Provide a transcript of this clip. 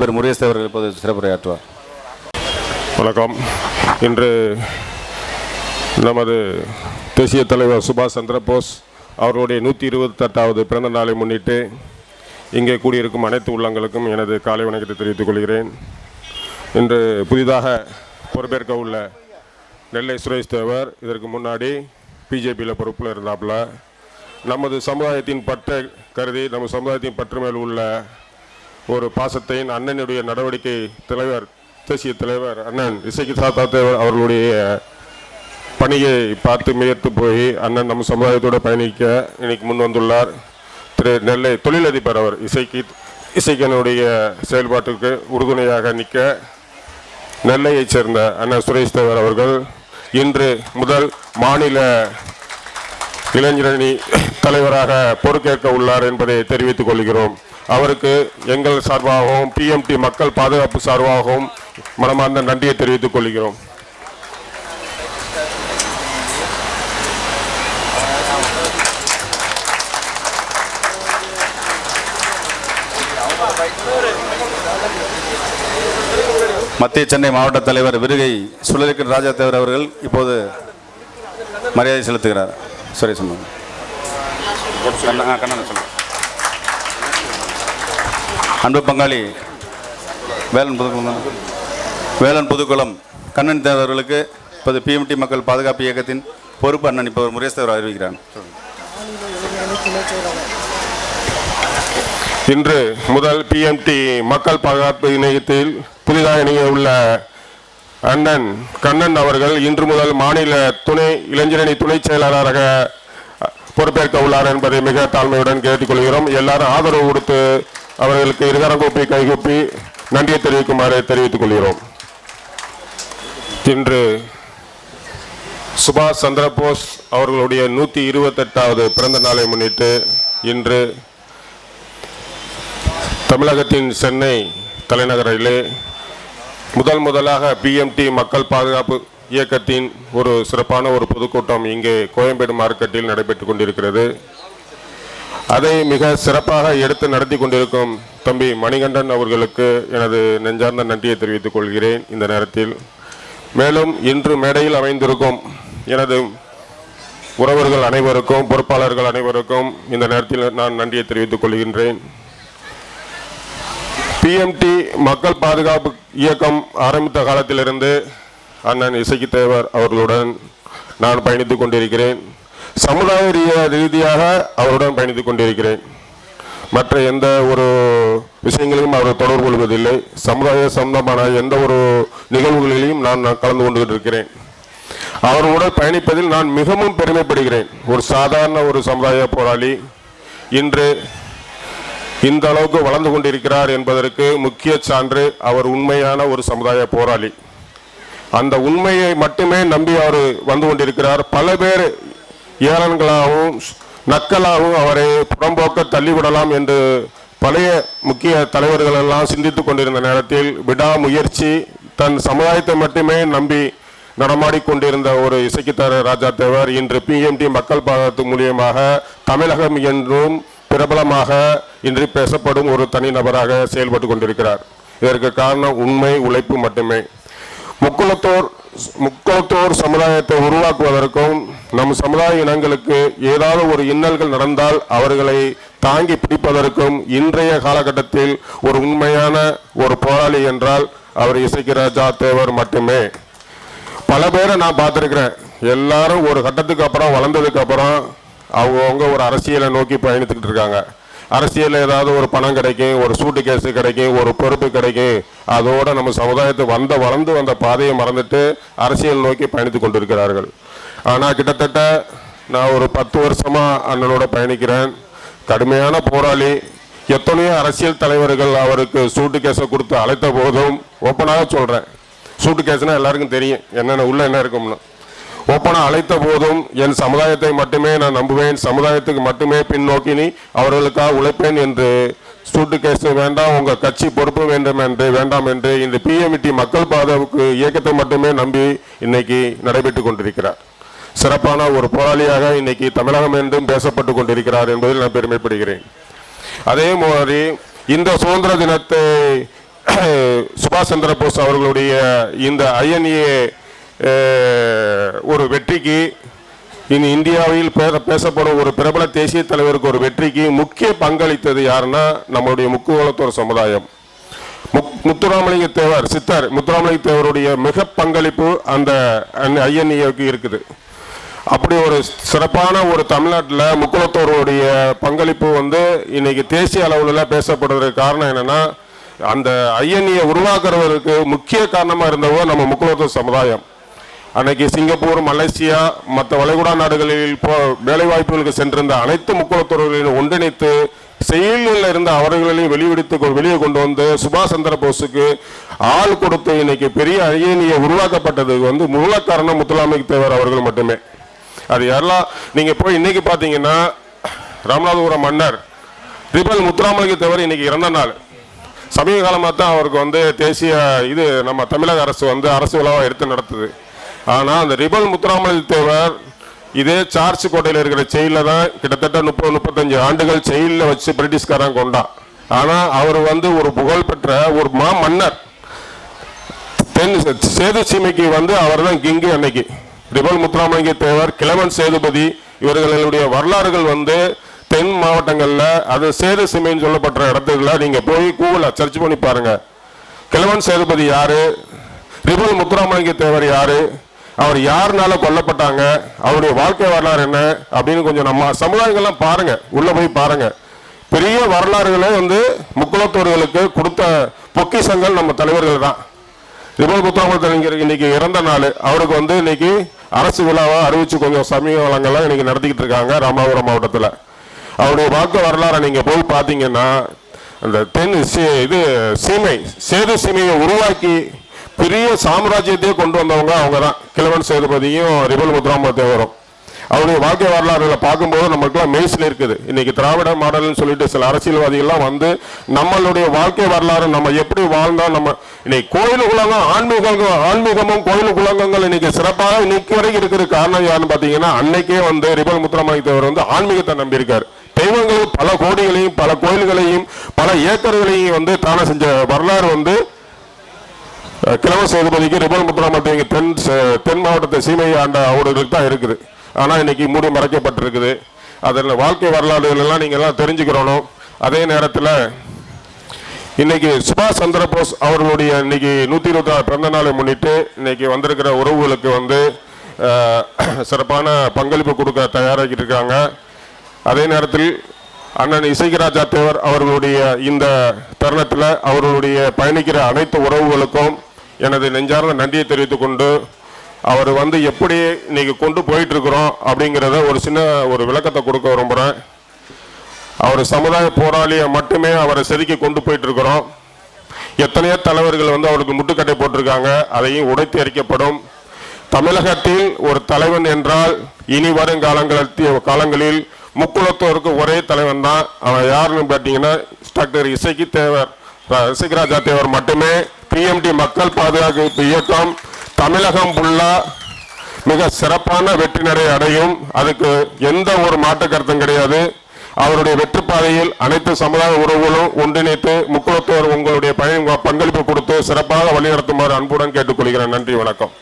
பேர் முருகேஷ் அவர்கள் இப்போது சிறப்புரையாற்றுவார். வணக்கம். இன்று நமது தேசிய தலைவர் சுபாஷ் சந்திரபோஸ் அவர்களுடைய நூற்றி இருபத்தெட்டாவது பிறந்த நாளை முன்னிட்டு இங்கே கூடியிருக்கும் அனைத்து உள்ளங்களுக்கும் எனது காலை வணக்கத்தை தெரிவித்துக் கொள்கிறேன். இன்று புதிதாக பொறுப்பேற்க உள்ள நெல்லை சுரேஷ் தேவர் இதற்கு முன்னாடி பிஜேபியில் பொறுப்பில் இருந்தாப்புல. நமது சமுதாயத்தின் பற்ற கருதி நம்ம சமுதாயத்தின் பற்று மேல் உள்ள ஒரு பாசத்தையும் அண்ணனுடைய நடவடிக்கை தலைவர் தேசிய தலைவர் அண்ணன் இசைக்கு சாத்தா தேவர் அவர்களுடைய பணியை பார்த்து முயற்சி போய் அண்ணன் நம்ம சமுதாயத்தோடு பயணிக்க இன்னைக்கு முன் வந்துள்ளார். திரு நெல்லை தொழிலதிபர் அவர் இசைக்கு இசைக்கனுடைய செயல்பாட்டுக்கு உறுதுணையாக நிற்க நெல்லையைச் சேர்ந்த அண்ணன் சுரேஷ் தேவர் அவர்கள் இன்று முதல் மாநில இளைஞரணி தலைவராக பொறுப்பேற்க உள்ளார் என்பதை தெரிவித்துக் கொள்கிறோம். அவருக்கு எங்கள் சார்பாகவும் பிஎம்டி மக்கள் பாதுகாப்பு சார்பாகவும் மனமார்ந்த நன்றியை தெரிவித்துக் கொள்கிறோம். மத்திய சென்னை மாவட்ட தலைவர் விருகை சுழலிக்கன் ராஜா தேவர் அவர்கள் இப்போது மரியாதை செலுத்துகிறார். சுரேஷ் அண்ணா. கண்ணா- ஆ, கண்ணா சொல்லுங்க. அன்பு பங்காளி வேலன் புதுக்குளம் வேளன் வேலன் புதுக்குளம் கண்ணன் தேவர்களுக்கு இப்போது பிஎம்டி மக்கள் பாதுகாப்பு இயக்கத்தின் பொறுப்பு அண்ணன் இப்போ முருகேஷ் தேவர் அறிவிக்கிறார். இன்று முதல் பிஎம்டி மக்கள் பாதுகாப்பு இணையத்தில் புதிதாக இணைய உள்ள அண்ணன் கண்ணன் அவர்கள் இன்று முதல் மாநில துணை இளைஞரணி துணை செயலாளராக பொறுப்பேற்க உள்ளார் என்பதை மிக தாழ்மையுடன் கேட்டுக்கொள்கிறோம் எல்லாரும் ஆதரவு கொடுத்து அவர்களுக்கு இருகரம் கூப்பி கைகூப்பி நன்றியை தெரிவிக்குமாறு தெரிவித்துக் கொள்கிறோம். இன்று சுபாஷ் சந்திரபோஸ் அவர்களுடைய நூற்றி இருபத்தெட்டாவது பிறந்த நாளை முன்னிட்டு இன்று தமிழகத்தின் சென்னை தலைநகரிலே முதல் முதலாக பிஎம்டி மக்கள் பாதுகாப்பு இயக்கத்தின் ஒரு சிறப்பான ஒரு பொதுக்கூட்டம் இங்கே கோயம்பேடு மார்க்கெட்டில் நடைபெற்று கொண்டிருக்கிறது. அதை மிக சிறப்பாக எடுத்து நடத்தி கொண்டிருக்கும் தம்பி மணிகண்டன் அவர்களுக்கு எனது நெஞ்சார்ந்த நன்றியை தெரிவித்துக் கொள்கிறேன் இந்த நேரத்தில். மேலும் இன்று மேடையில் அமைந்திருக்கும் எனது உறவர்கள் அனைவருக்கும் பொறுப்பாளர்கள் அனைவருக்கும் இந்த நேரத்தில் நான் நன்றியை தெரிவித்துக் கொள்கின்றேன். பிஎம்டி மக்கள் பாதுகாப்பு இயக்கம் ஆரம்பித்த காலத்திலிருந்து அண்ணன் இசைக்கு தேவர் அவர்களுடன் நான் பயணித்துக் கொண்டிருக்கிறேன். சமுதாய ரீதியாக அவருடன் பயணித்துக் கொண்டிருக்கிறேன். மற்ற எந்த ஒரு விஷயங்களையும் அவர் தொடர்பு கொள்வதில்லை. சமுதாய சம்பந்தமான எந்த ஒரு நிகழ்வுகளிலையும் நான் நான் கலந்து கொண்டு இருக்கிறேன் அவர்களுடன் பயணிப்பதில் நான் மிகவும் பெருமைப்படுகிறேன். ஒரு சாதாரண ஒரு சமுதாய போராளி இன்று இந்த அளவுக்கு வளர்ந்து கொண்டிருக்கிறார் என்பதற்கு முக்கிய சான்று அவர் உண்மையான ஒரு சமுதாய போராளி. அந்த உண்மையை மட்டுமே நம்பி அவர் வந்து கொண்டிருக்கிறார். பல பேர் ஏளன்களாகவும் நக்கலாகவும் அவரை புறம்போக்க தள்ளிவிடலாம் என்று பழைய முக்கிய தலைவர்கள் எல்லாம் சிந்தித்துக் கொண்டிருந்த நேரத்தில் விடாமுயற்சி தன் சமுதாயத்தை மட்டுமே நம்பி நடமாடிக்கொண்டிருந்த ஒரு இசைக்குத்தார ராஜா தேவர் இன்று பிஎம்டி மக்கள் பாதத்து மூலியமாக தமிழகம் என்றும் பிரபலமாக இன்று பேசப்படும் ஒரு தனிநபராக செயல்பட்டு கொண்டிருக்கிறார். இதற்கு காரணம் உண்மை உழைப்பு மட்டுமே. முக்குளத்தோர் முக்கோத்தோர் சமுதாயத்தை உருவாக்குவதற்கும் நம் சமுதாய இனங்களுக்கு ஏதாவது ஒரு இன்னல்கள் நடந்தால் அவர்களை தாங்கி பிடிப்பதற்கும் இன்றைய காலகட்டத்தில் ஒரு உண்மையான ஒரு போராளி என்றால் அவர் இசைக்கு ராஜா தேவர் மட்டுமே. பல பேரை நான் பார்த்துருக்கிறேன். எல்லாரும் ஒரு கட்டத்துக்கு அப்புறம் வளர்ந்ததுக்கு அப்புறம் அவங்கவுங்க ஒரு அரசியலை நோக்கி பயணித்துக்கிட்டு இருக்காங்க. அரசியலில் ஏதாவது ஒரு பணம் கிடைக்கும் ஒரு சூட்டு கேஸு கிடைக்கும் ஒரு பொறுப்பு கிடைக்கும் அதோட நம்ம சமுதாயத்தை வந்த வளர்ந்து வந்த பாதையை மறந்துட்டு அரசியல் நோக்கி பயணித்து கொண்டிருக்கிறார்கள். ஆனால் கிட்டத்தட்ட நான் ஒரு பத்து வருஷமாக அண்ணனோட பயணிக்கிறேன். கடுமையான போராளி. எத்தனையோ அரசியல் தலைவர்கள் அவருக்கு சூட்டு கேஸை கொடுத்து அழைத்த போதும் ஓப்பனாக சொல்கிறேன் சூட்டு கேஸ்னால் எல்லாருக்கும் தெரியும் என்னென்ன உள்ள என்ன இருக்கும்னு. ஓப்பனா அழைத்த போதும் என் சமுதாயத்தை மட்டுமே நான் நம்புவேன். சமுதாயத்துக்கு மட்டுமே பின்னோக்கினி அவர்களுக்காக உழைப்பேன் என்று சூட்டு கேஸ் வேண்டாம் உங்கள் கட்சி பொறுப்பு வேண்டும் என்று வேண்டாம் என்று இந்த பிஎம்டி மக்கள் பாதுகாப்பு இயக்கத்தை மட்டுமே நம்பி இன்னைக்கு நடைபெற்று கொண்டிருக்கிறார். சிறப்பான ஒரு போராளியாக இன்னைக்கு தமிழகம் என்றும் பேசப்பட்டு கொண்டிருக்கிறார் என்பதில் நான் பெருமைப்படுகிறேன். அதே மாதிரி இந்த சுதந்திர தினத்தை சுபாஷ் சந்திர போஸ் அவர்களுடைய இந்த ஐஎன்ஏ ஒரு வெற்றிக்கு இனி இந்தியாவில் பேசப்படும் ஒரு பிரபல தேசிய தலைவருக்கு ஒரு வெற்றிக்கு முக்கிய பங்களித்தது யாருன்னா நம்மளுடைய முக்குவலத்தோர் சமுதாயம். முத்துராமலிங்க தேவர் சித்தர் முத்துராமலிங்க தேவருடைய மிக பங்களிப்பு அந்த ஐஎன்ஏக்கு இருக்குது. அப்படி ஒரு சிறப்பான ஒரு தமிழ்நாட்டில் முக்குளத்தோருடைய பங்களிப்பு வந்து இன்னைக்கு தேசிய அளவில் பேசப்படுறதுக்கு காரணம் என்னென்னா அந்த ஐஎன்ஏ உருவாக்குறவருக்கு முக்கிய காரணமாக இருந்தவங்க நம்ம முக்குளத்தோர் சமுதாயம். அன்னைக்கு சிங்கப்பூர் மலேசியா மற்ற வளைகுடா நாடுகளில் போ வேலைவாய்ப்புகளுக்கு சென்றிருந்த அனைத்து முக்குளத்தோர்களையும் ஒன்றிணைத்து செயலில் இருந்த அவர்களையும் வெளிவிடுத்து வெளியே கொண்டு வந்து சுபாஷ் சந்திர போஸுக்கு ஆள் கொடுத்து இன்னைக்கு பெரிய ஐஎன்ஏ உருவாக்கப்பட்டது வந்து மூல காரணம் முத்துலாமிக் தேவர் அவர்கள் மட்டுமே. அது யாரெல்லாம் நீங்க போய் இன்னைக்கு பாத்தீங்கன்னா ராமநாதபுரம் மன்னர் ரிபல் முத்துராமலிங்க தேவர் இன்னைக்கு இறந்த நாள். சமீப காலமாக தான் அவருக்கு வந்து தேசிய இது நம்ம தமிழக அரசு வந்து அரசு விழாவை எடுத்து நடத்துது. ஆனால் அந்த ரிபல் முத்துராமலிங்க தேவர் இதே சார்ஜ் கோட்டையில் இருக்கிற செயலில் தான் கிட்டத்தட்ட முப்பது முப்பத்தஞ்சு ஆண்டுகள் செயலில் வச்சு பிரிட்டிஷ்காரன் கொண்டான். ஆனால் அவர் வந்து ஒரு புகழ்பெற்ற ஒரு மா மன்னர். தென் சேது சீமைக்கு வந்து அவர் தான் கிங்கு அன்னைக்கு. ரிபல் முத்துராமலிங்க தேவர் கிழவன் சேதுபதி இவர்களுடைய வரலாறுகள் வந்து தென் மாவட்டங்களில் அது சேது சீமைன்னு சொல்லப்பட்ட இடத்துல நீங்கள் போய் கூகுளில் சர்ச் பண்ணி பாருங்கள் கிழவன் சேதுபதி யார்? ரிபல் முத்துராமலிங்க தேவர் யாரு? அவர் யாருனால கொல்லப்பட்டாங்க அவருடைய வாழ்க்கை வரலாறு என்ன அப்படின்னு கொஞ்சம் நம்ம சமுதாயங்கள்லாம் பாருங்க உள்ள போய் பாருங்க. பெரிய வரலாறுகளே வந்து முக்குளத்தோர்களுக்கு கொடுத்த பொக்கிஷங்கள் நம்ம தலைவர்கள் தான். ரிபல் முத்துராமலிங்க இன்னைக்கு இறந்த நாள். அவருக்கு வந்து இன்னைக்கு அரசு விழாவை அறிவிச்சு கொஞ்சம் சமீப வளங்கள்லாம் இன்னைக்கு நடத்திக்கிட்டு இருக்காங்க ராமநாதபுரம் மாவட்டத்தில். அவருடைய வாக்கு வரலாறை நீங்க போய் பார்த்தீங்கன்னா அந்த தென் சீ- இது சீமை சேது சீமையை உருவாக்கி பெரிய சாம்ராஜ்யத்தையே கொண்டு வந்தவங்க அவங்க தான் கிழவன் சேதுபதியும் ரிபல் முத்துராம தேவரும் அவருடைய வாழ்க்கை வரலாறுகளை பார்க்கும்போது நம்மளுக்குலாம் மெய்சில் இருக்குது. இன்னைக்கு திராவிட மாடல்னு சொல்லிட்டு சில அரசியல்வாதிகள்லாம் வந்து நம்மளுடைய வாழ்க்கை வரலாறு நம்ம எப்படி வாழ்ந்தோம் நம்ம இன்னைக்கு கோயில் உலகம் ஆன்மீகம் ஆன்மீகமும் கோயில் குலங்கங்கள் இன்னைக்கு சிறப்பாக இன்னைக்கு வரைக்கும் இருக்கிற காரணம் யாருன்னு பார்த்தீங்கன்னா அன்னைக்கே வந்து ரிபல் முத்துராமலிங்க தேவர் வந்து ஆன்மீகத்தை நம்பியிருக்காரு. தெய்வங்களும் பல கோடிகளையும் பல கோயில்களையும் பல ஏக்கர்களையும் வந்து தானம் செஞ்ச வரலாறு வந்து கிழவ சேதுபதிக்கு ரிபல் முத்துராமலிங்க தென் தென் மாவட்டத்தை சீமை ஆண்ட அவர்களுக்கு தான் இருக்குது. ஆனால் இன்னைக்கு மூடி மறைக்கப்பட்டிருக்குது. அதில் வாழ்க்கை வரலாறுகளெல்லாம் நீங்கள் எல்லாம் தெரிஞ்சுக்கிறணும். அதே நேரத்தில் இன்னைக்கு சுபாஷ் சந்திர போஸ் அவர்களுடைய இன்னைக்கு நூற்றி இருபத்தி ஆறு பிறந்த நாளை முன்னிட்டு இன்னைக்கு வந்திருக்கிற உறவுகளுக்கு வந்து சிறப்பான பங்களிப்பு கொடுக்க தயாராகிட்டு இருக்காங்க. அதே நேரத்தில் அண்ணன் இசைகராஜா தேவர் அவர்களுடைய இந்த தருணத்தில் அவர்களுடைய பயணிக்கிற அனைத்து உறவுகளுக்கும் எனது நெஞ்சார்ந்த நன்றியை தெரிவித்துக் கொண்டு அவர் வந்து எப்படி இன்னைக்கு கொண்டு போயிட்டு இருக்கிறோம் அப்படிங்கிறத ஒரு சின்ன ஒரு விளக்கத்தை கொடுக்க விரும்புகிறேன் அவர் சமுதாய போராளியை மட்டுமே அவரை செதுக்கி கொண்டு போயிட்டு இருக்கிறோம் எத்தனையோ தலைவர்கள் வந்து அவருக்கு முட்டுக்கட்டை போட்டிருக்காங்க. அதையும் உடைத்து எரிக்கப்படும் தமிழகத்தில் ஒரு தலைவன் என்றால் இனி வரும் காலங்களில் காலங்களில் முக்குளத்தோருக்கு ஒரே தலைவன் தான். அவன் யாருன்னு பார்த்தீங்கன்னா டாக்டர் இசைக்கு தேவர் இசைக்கு ராஜா தேவர் மட்டுமே. பிஎம்டி மக்கள் பாதுகாப்பு இயக்கம் தமிழகம் ஃபுல்லா மிக சிறப்பான வெற்றி நடை அடையும். அதுக்கு எந்த ஒரு மாற்று கருத்தும் கிடையாது. அவருடைய வெற்றி பாதையில் அனைத்து சமுதாய உறவுகளும் ஒன்றிணைத்து முக்குளத்தோர் உங்களுடைய பயன் பங்களிப்பு கொடுத்து சிறப்பாக வழிநடத்துமாறு அன்புடன் கேட்டுக்கொள்கிறேன். நன்றி வணக்கம்.